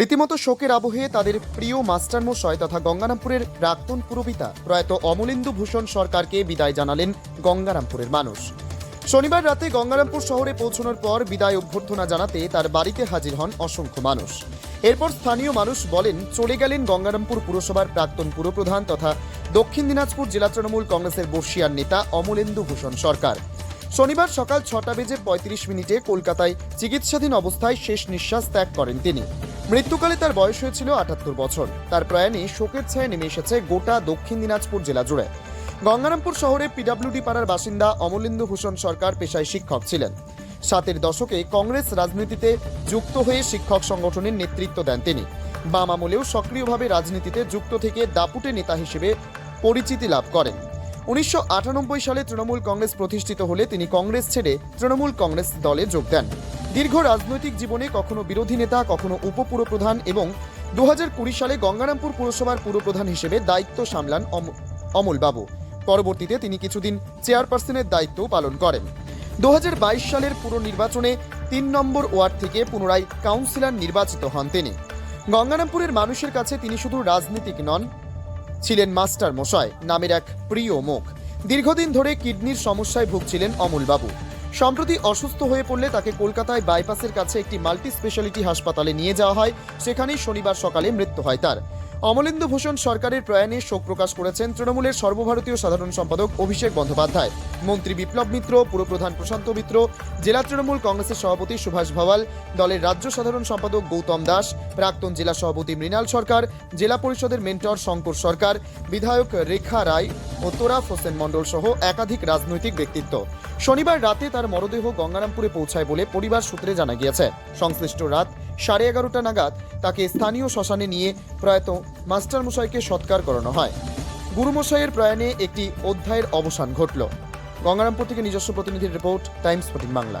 রীতিমতো শোকের আবহে তাদের প্রিয় মাস্টারমশাই তথা গঙ্গারামপুরের প্রাক্তন পুরবিতা প্রয়াত অমলেন্দু ভূষণ সরকারকে বিদায় জানালেন গঙ্গারামপুরের মানুষ। শনিবার রাতে গঙ্গারামপুর শহরে পৌঁছানোর পর বিদায় অভ্যর্থনা জানাতে তার বাড়িতে হাজির হন অসংখ্য মানুষ। এরপর স্থানীয় মানুষ বলেন, চলে গেলেন গঙ্গারামপুর পুরসভার প্রাক্তন পুরপ্রধান তথা দক্ষিণ দিনাজপুর জেলা তৃণমূল কংগ্রেসের বর্ষিয়ার নেতা অমলেন্দু ভূষণ সরকার। শনিবার সকাল ছটা বেজে পঁয়ত্রিশ মিনিটে কলকাতায় চিকিৎসাধীন অবস্থায় শেষ নিঃশ্বাস ত্যাগ করেন তিনি। মৃত্যুকালে তার বয়স হয়েছিল আটাত্তর বছর। তার প্রয়াণে শোকের ছায়া নেমে এসেছে গোটা দক্ষিণ দিনাজপুর জেলা জুড়ে। গঙ্গারামপুর শহরে পিডাব্লিউডি পাড়ার বাসিন্দা অমলেন্দু ভূষণ সরকার পেশায় শিক্ষক ছিলেন। সাতের দশকে কংগ্রেস রাজনীতিতে যুক্ত হয়ে শিক্ষক সংগঠনের নেতৃত্ব দেন তিনি। বাম আমলেও সক্রিয়ভাবে রাজনীতিতে যুক্ত থেকে দাপুটে নেতা হিসেবে পরিচিতি লাভ করেন। উনিশশো আটানব্বই সালে তৃণমূল কংগ্রেস প্রতিষ্ঠিত হলে তিনি কংগ্রেস ছেড়ে তৃণমূল কংগ্রেস দলে যোগ দেন। দীর্ঘ রাজনৈতিক জীবনে কখনো বিরোধী নেতা, কখনো উপপুরপ্রধান এবং দু হাজার কুড়ি সালে গঙ্গারামপুর পুরসভার পুরপ্রধান হিসেবে দায়িত্ব সামলান অম- অমলবাবু। পরবর্তীতে তিনি কিছুদিন চেয়ারপারসনের দায়িত্বও পালন করেন। দু হাজার বাইশ সালের পুর নির্বাচনে তিন নম্বর ওয়ার্ড থেকে পুনরায় কাউন্সিলর নির্বাচিত হন তিনি। গঙ্গারামপুরের মানুষের কাছে তিনি শুধু রাজনীতিক নন, ছিলেন মাস্টার মশাই নামের এক প্রিয় মুখ। দীর্ঘদিন ধরে কিডনির সমস্যায় ভুগছিলেন অমলবাবু। সম্প্রতি অসুস্থ হয়ে পড়লে তাকে কলকাতায় বাইপাসের কাছে একটি মাল্টি স্পেশালিটি হাসপাতালে নিয়ে যাওয়া হয়। সেখানেই শনিবার সকালে মৃত্যু হয় তার। অমলেন্দু ভূষণ সরকারের প্রয়াণে শোক প্রকাশ করেছেন তৃণমূলের সর্বভারতীয় সাধারণ সম্পাদক অভিষেক বন্দ্যোপাধ্যায়। মন্ত্রী বিপ্লব মিত্র, পুরপ্রধান প্রশান্ত মিত্র, জেলা তৃণমূল কংগ্রেসের সভাপতি সুভাষ ভাওয়াল, দলের রাজ্য সাধারণ সম্পাদক গৌতম দাস, প্রাক্তন জেলা সভাপতি মৃণাল সরকার, জেলা পরিষদের মেন্টর শঙ্কর সরকার, বিধায়ক রেখা রায় ও তোরাফ হোসেন মণ্ডল সহ একাধিক রাজনৈতিক ব্যক্তিত্ব। শনিবার রাতে তার মরদেহ গঙ্গারামপুরে পৌঁছায় বলে পরিবার সূত্রে জানা গিয়েছে। সংশ্লিষ্ট রাত সাড়ে এগারোটা নাগাদ তাকে স্থানীয় শ্মশানে নিয়ে প্রয়াত মাস্টারমশাইকে সৎকার করানো হয়। গুরুমশাইয়ের প্রয়াণে একটি অধ্যায়ের অবসান ঘটল। গঙ্গারামপুর থেকে নিজস্ব প্রতিনিধির রিপোর্ট, টাইমস ফোর্টিন বাংলা।